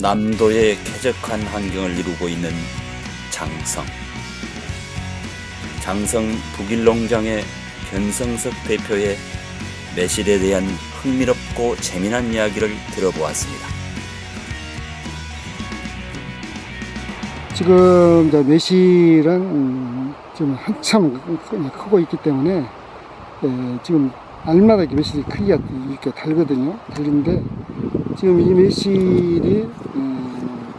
남도의 쾌적한 환경을 이루고 있는 장성. 장성 북일농장의 변성석 대표의 매실에 대한 흥미롭고 재미난 이야기를 들어보았습니다. 지금 매실은 음, 지금 한참 크- 크고 있기 때문에 예, 지금 알마다 매실이 크기가 이렇게 다르거든요. 다른데 지금 이 매실이 음,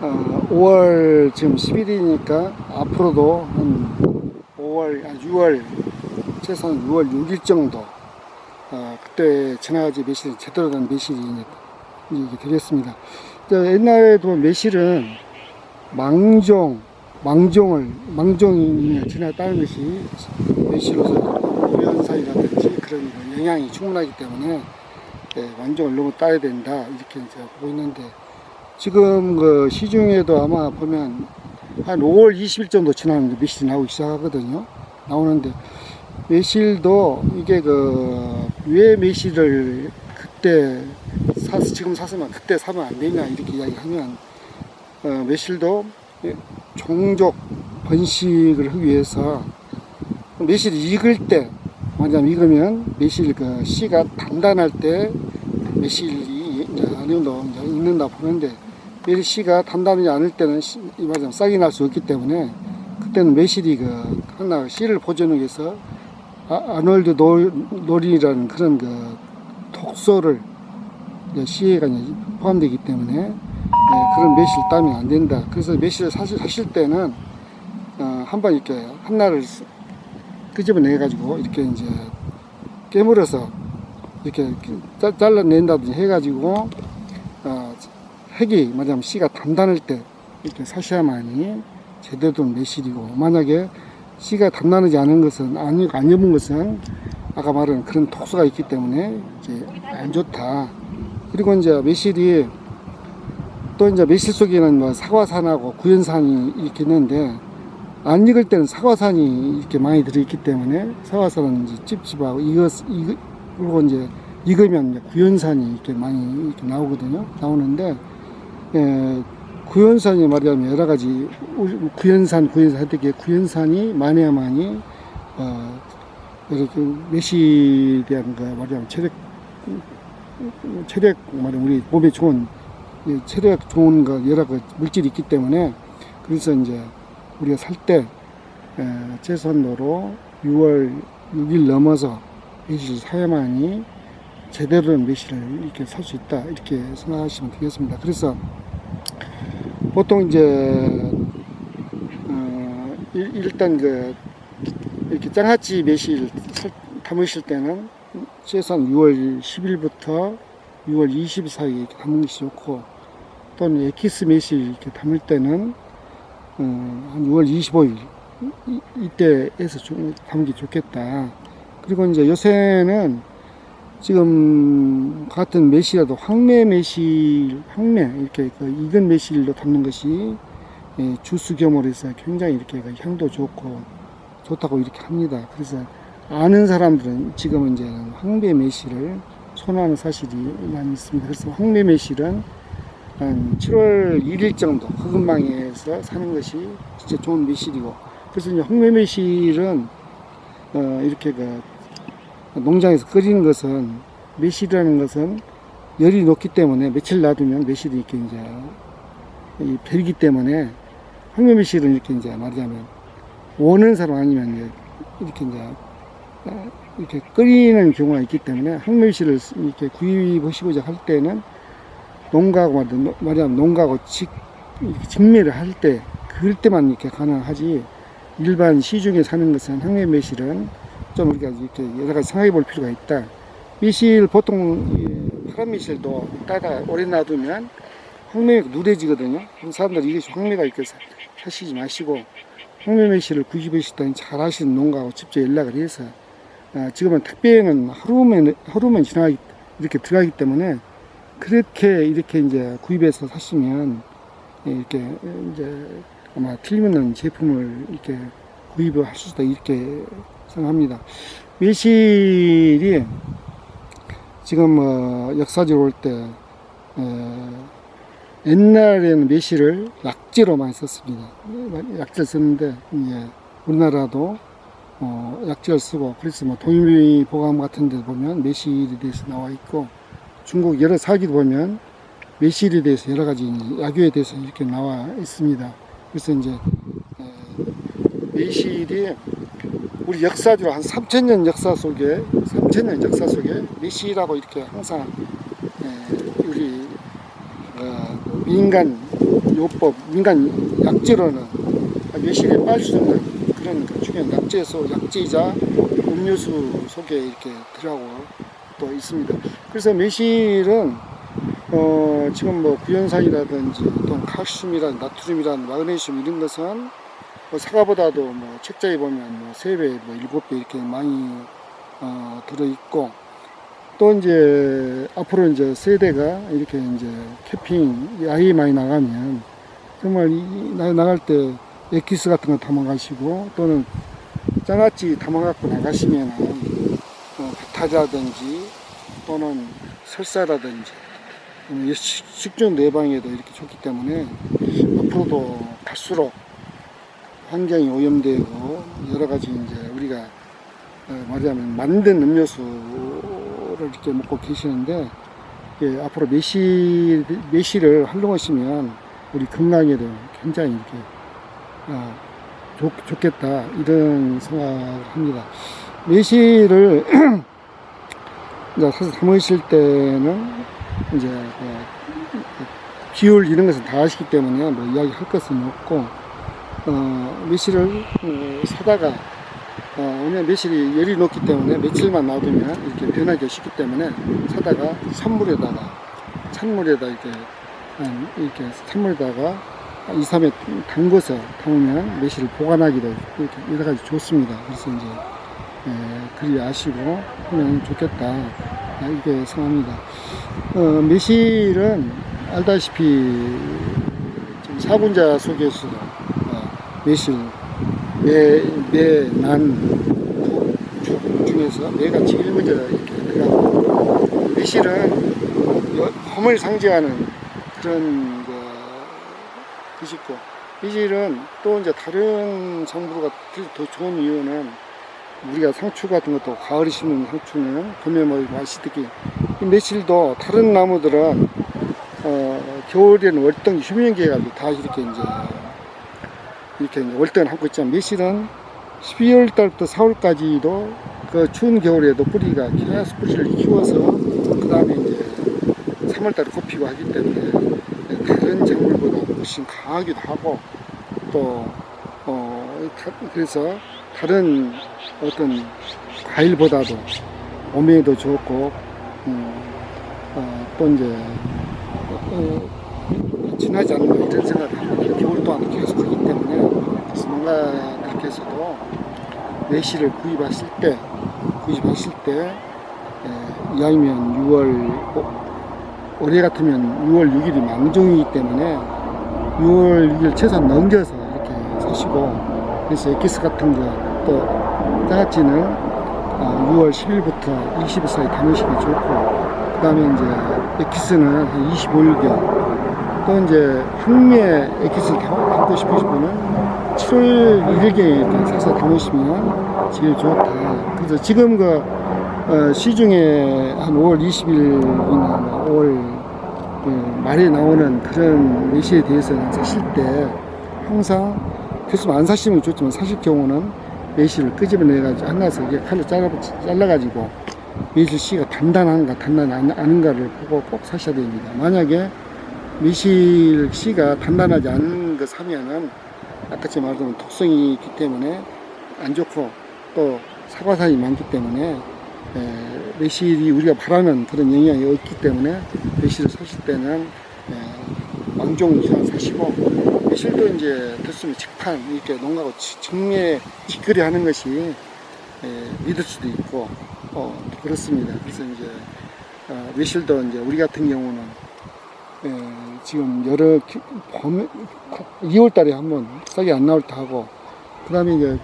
어, 5월 지금 10일이니까 앞으로도 한 5월, 아, 6월 최소한 6월 6일 정도 어, 그때 지나가지 매실이 제대로 된 매실이 이게 되겠습니다. 저 옛날에 도 매실은 망종, 망종을, 망종이 지나 따는 것이 매실로서 유연사이라든지 그런 거 영향이 충분하기 때문에 예, 망종을 너무 따야 된다 이렇게 이제 보고 있는데 지금 그 시중에도 아마 보면 한 5월 20일 정도 지나면 매실이 나오기 시작하거든요. 나오는데 매실도 이게 그 왜 매실을 그때 사 지금 사서면 그때 사면 안 되냐 이렇게 이야기하면 어, 매실도 종족 번식을 하기 위해서 매실이 익을 때 만약 익으면 매실 그 씨가 단단할 때 매실이 어느 정도 익는다 보는데 매실 씨가 단단하지 않을 때는 씨- 이 말하자면 싹이 날 수 없기 때문에 그때는 매실이 그 하나 씨를 보존하기 위해서 아, 아놀드 노- 노린이라는 그런 그 독소를 씨에가 포함되기 때문에 예, 그런 매실 따면 안 된다. 그래서 매실을 사실 하실 때는 어, 한번 이렇게 한날을 쓰- 끄집어내 가지고 이렇게 이제 깨물어서 이렇게 짜- 잘라낸다든지 해가지고 어, 핵이 말하자면 씨가 단단할 때 이렇게 사셔야만이 제대로 된 매실이고 만약에 씨가 단단하지 않은 것은 아니 안 여은 것은 아까 말한 그런 독소가 있기 때문에 이제 안 좋다. 그리고 이제 매실이 또 이제 매실 속에는 뭐 사과산하고 구연산이 이렇게 있는데 안 익을 때는 사과산이 이렇게 많이 들어있기 때문에 사과산은 이제 찝찝하고 익었 익 그리고 이제 익으면 이제 구연산이 이렇게 많이 이렇게 나오거든요. 나오는데 에, 구연산이 말하자면 여러 가지 구연산 구연산 하듯이 구연산이 많아야만이 어 이렇게 매실에 대한 그 말하자면 체력 체력 말하면 우리 몸에 좋은 이 체력 좋은 거 여러 그 물질이 있기 때문에 그래서 이제 우리가 살 때 최선도로 6월 6일 넘어서 매실 사야만이 제대로 된 매실을 이렇게 살 수 있다 이렇게 생각하시면 되겠습니다. 그래서 보통 이제 어, 일- 일단 그 이렇게 장아찌 매실 살- 담으실 때는 최소한 6월 10일부터 6월 20일 사이에 이렇게 담는 것이 좋고 또는 에키스 매실 이렇게 담을 때는 어, 한 6월 25일 이, 이때에서 좀 담기 좋겠다. 그리고 이제 요새는 지금 같은 매실이라도 황매 매실, 황매 이렇게 그 익은 매실로 담는 것이 예, 주스 겸으로 해서 굉장히 이렇게 그 향도 좋고 좋다고 이렇게 합니다. 그래서 아는 사람들은 지금은 이제 황매 매실을 선호하는 사실이 많이 있습니다. 그래서 황매 매실은 한 7월 1일 정도 흑은망에서 사는 것이 진짜 좋은 매실이고 그래서 이제 황매 매실은 어, 이렇게 그 농장에서 끓이는 것은 매실이라는 것은 열이 높기 때문에 며칠 놔두면 매실이 이렇게 이제 이 배기 때문에 황매 매실은 이렇게 이제 말하자면 원하는 사람 아니면 이렇게 이제 어, 이렇게 끓이는 경우가 있기 때문에 황매 매실을 이렇게 구입하시고자 할 때는 농가하고 말하자면 농가하고 직, 직매를 할 때, 그럴 때만 이렇게 가능하지, 일반 시중에 사는 것은 황매 매실은 좀 우리가 이렇게 여러 가지 생각해 볼 필요가 있다. 매실, 보통 이 파란 매실도 따다 오래 놔두면 황매가 누래지거든요. 사람들이 이것이 황매가 사- 사시지 마시고, 황매 매실을 구입하실 때는 잘 하시는 농가하고 직접 연락을 해서, 아, 지금은 택배는 하루면, 하루면 지나가기, 이렇게 들어가기 때문에 그렇게 이렇게 이제 구입해서 사시면 이렇게 이제 아마 틀리면 제품을 이렇게 구입을 하실 수도 이렇게 생각합니다. 매실이 지금 뭐 역사적으로 올때 옛날에는 매실을 약재로 많이 썼습니다. 약재를 썼는데 이제 우리나라도 어, 약재를 쓰고 그래서 뭐 동일비 보감 같은 데 보면 매실에 대해서 나와 있고 중국 여러 사기도 보면 매실에 대해서 여러 가지 약효에 대해서 이렇게 나와 있습니다. 그래서 이제 에, 매실이 우리 역사적으로 한 3천년 역사 속에 3천년 역사 속에 매실이라고 이렇게 항상 에, 우리 어, 민간 요법 민간 약재로는 매실에 빠질 수 없는 그런 그 중요한 약재소 약재이자 음료수 속에 이렇게 들어가고 또 있습니다. 그래서 매실은 어, 지금 뭐 구연산이라든지 또 칼슘이라든 나트륨이라든 마그네슘 이런 것은 뭐 사과보다도 뭐 책자에 보면 뭐 3배, 뭐 7배 이렇게 많이 어, 들어있고 또 이제 앞으로 이제 세대가 이렇게 이제 캠핑 야외 많이 나가면 정말 이, 나, 나갈 때 엑기스 같은 거 담아가시고 또는 장아찌 담아갖고 나가시면 어, 배타자든지 또는 설사라든지 식중 내방에도 이렇게 좋기 때문에 앞으로도 갈수록 환경이 오염되고 여러 가지 이제 우리가 어, 말하자면 만든 음료수를 이렇게 먹고 계시는데 예, 앞으로 매실 매실을 활용하시면 우리 건강에도 굉장히 이렇게 어, 좋, 좋겠다 이런 생각을 합니다. 매실을 이제 사실 담으실 때는 이제 그 기울 이런 것은 다 아시기 때문에 뭐 이야기 할 것은 없고 어, 매실을 어, 사다가 어, 왜냐면 매실이 열이 높기 때문에 며칠만 놔두면 이렇게 변하기 쉽기 때문에 사다가 찬물에다가 찬물에다 이렇게 한 이렇게 찬물에다가 2, 3회 담궈서 담으면 매실을 보관하기도 이렇게 여러 가지 좋습니다. 그래서 이제 예, 그리 아시고 하면 좋겠다. 아, 이게 생각합니다. 어, 매실은 알다시피 사분자 속에서 어, 매실, 매, 매, 난, 구, 죽 중에서 매가 제일 먼저 이렇게 매실은 여- 험을 상징하는 그런 그 뜻이고 매실은 또 이제 다른 성분과 더 좋은 이유는 우리가 상추 같은 것도 가을에 심는 상추는 봄에 먹이고 아시다시피 이 매실도 다른 나무들은 어, 겨울에는 월등 휴면기가 다 이렇게 이제 이렇게 월등을 하고 있지만 매실은 12월 달부터 4월까지도 그 추운 겨울에도 뿌리가 계속 뿌리를 키워서 그 다음에 이제 3월 달에 꽃피고 하기 때문에 다른 작물보다 훨씬 강하기도 하고 또 어, 다- 그래서 다른 어떤 과일보다도 몸에도 좋고 음, 어, 또 이제 어, 어, 지나지 않는 이런 생각을. 겨울 동안 계속 하기 때문에 농가들께서도 매실을 구입하실 때 구입하실 때 에, 이왕이면 6월 어, 올해 같으면 6월 6일이 망종이기 때문에 6월 6일 최소한 넘겨서 이렇게 사시고 그래서 엑기스 같은 거또 장아찌는 어, 6월 10일부터 20일 사이 담으시면 좋고 그 다음에 이제 엑기스는 한 25일경 또 이제 담- 담고 싶으신 분은 7월 1일경에 사서 담으시면 제일 좋다 그래서 지금 그 어, 시중에 한 5월 20일이나 5월 그 말에 나오는 그런 매실에 대해서는 사실 때 항상 교수님 안 사시면 좋지만 사실 경우는 매실을 끄집어내가지고 하나서 이게 칼로 잘라, 잘라가지고 매실 씨가 단단한가 단단하지 않은가를 보고 꼭 사셔야 됩니다. 만약에 매실 씨가 단단하지 않은 거 사면은 아까 말했던 독성이 있기 때문에 안 좋고 또 사과산이 많기 때문에 에, 매실이 우리가 바라는 그런 영향이 없기 때문에 매실을 사실 때는 에, 왕종 이상 사시고 매실도 이제 됐으면 직판 이렇게 농가고 지- 정리에 직거래 하는 것이 에, 믿을 수도 있고 어, 그렇습니다. 그래서 이제 어, 매실도 이제 우리 같은 경우는 에, 지금 여러 기- 봄 2월 달에 한번 싹이 안 나올 때 하고 그 다음에 이제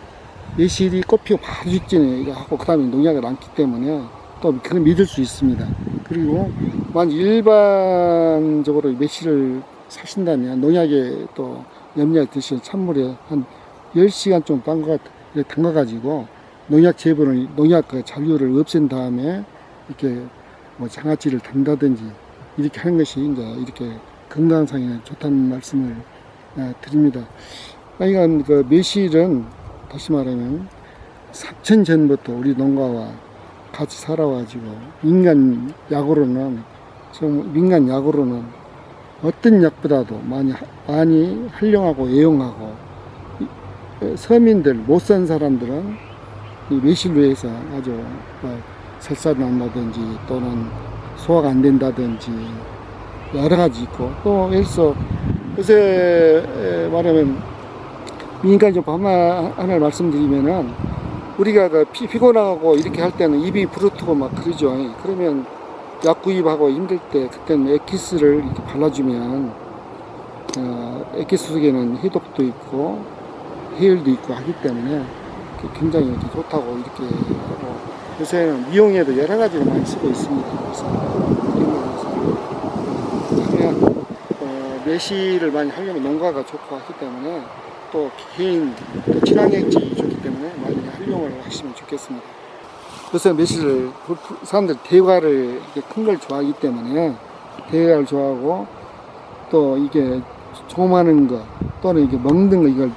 매실이 꽃피고 바로 직전에 이거 하고 그 다음에 농약을 안기 때문에 또 그걸 믿을 수 있습니다. 그리고 만 일반적으로 매실을 사신다면 농약에 또 염려 드시 찬물에 한 10시간 좀 담가, 담가가지고 농약 제분을, 농약 그 잔류를 없앤 다음에 이렇게 뭐 장아찌를 담다든지 이렇게 하는 것이 이제 이렇게 건강상에 좋다는 말씀을 아, 드립니다. 하여간 그 매실은 다시 말하면 3천 전부터 우리 농가와 같이 살아가지고 민간 약으로는 좀 민간 약으로는 어떤 약보다도 많이 하- 많이 활용하고 애용하고 이- 서민들 못 산 사람들은 이 매실로 해서 아주 뭐 설사 난다든지 또는 소화가 안 된다든지 여러 가지 있고 또 들어서 요새 에, 말하면 민간요법 하나, 하나를 말씀드리면은 우리가 그 피, 피곤하고 이렇게 할 때는 입이 부르트고 막 그러죠. 그러면 약 구입하고 힘들 때 그때는 엑기스를 이렇게 발라주면 어, 엑기스 속에는 해독도 있고 해열도 있고 하기 때문에 그 굉장히 이렇게 좋다고 이렇게 하고 요새는 미용에도 여러 가지로 많이 쓰고 있습니다. 그래서 거에서 하면 어, 매실을 많이 하려면 농가가 좋고 하기 때문에 또 개인 또 친환경적이 좋기 때문에 많이 활용을 하시면 좋겠습니다. 요새 매실을 그 사람들 대과를 큰 걸 좋아하기 때문에 대과를 좋아하고 또 이게 조그마한 거 또는 이게 먹는 거 이걸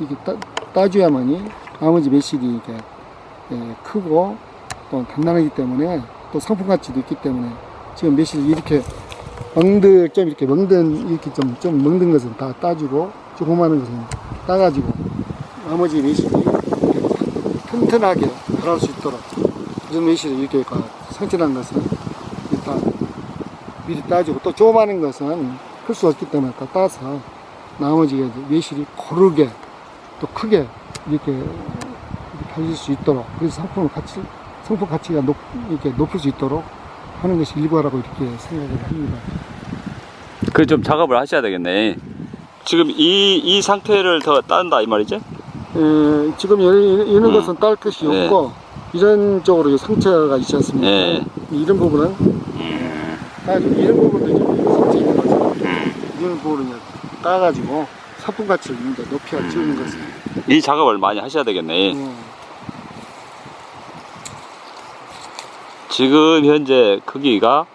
이게 따, 따줘야만이 나머지 매실이 이게 예, 크고 또 단단하기 때문에 또 상품 가치도 있기 때문에 지금 매실 이렇게 멍들 좀 이렇게 멍든 이렇게 좀좀 멍든 것은 다 따주고 조그마한 것은 따가지고 나머지 매실이 이렇게 튼튼하게 자랄 수 있도록 이런 매실이 이렇게 가- 성질한 것은 이렇게 다 미리 따주고 또 조그마한 것은 클 수 없기 때문에 다 따서 나머지 매실이 고르게 또 크게 이렇게, 이렇게 달릴 수 있도록 그래서 상품 가치 상품 가치가 높, 이렇게 높을 수 있도록 하는 것이 일과라고 이렇게 생각을 합니다. 그 좀 작업을 하셔야 되겠네. 지금 이, 이 상태를 더 딴다 이 말이죠? 에, 지금 이- 이런 음. 것은 딸 것이 네. 없고 이런 쪽으로 이 상처가 있지 않습니까? 네. 이런 부분은 따지고 이런 부분도 지금 상처 있는 거죠. 이런 부분은 이제 따가지고 가치를 이제 높여 지우는 것은 이 작업을 많이 하셔야 되겠네. 예. 지금 현재 크기가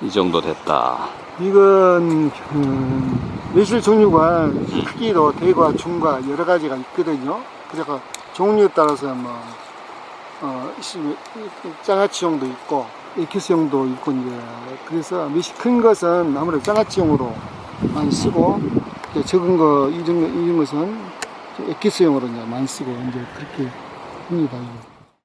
이 정도 됐다. 이건 음, 매실 종류가 크기도 대과, 중과 여러 가지가 있거든요. 그래서 그 종류에 따라서 뭐 어, 시- 장아찌용도 있고 에키스용도 있고 이제 그래서 매실 큰 것은 아무래도 장아찌용으로 많이 쓰고 적은 거 이런 거- 이런 것은 에키스용으로 이제 많이 쓰고 이제 그렇게 합니다.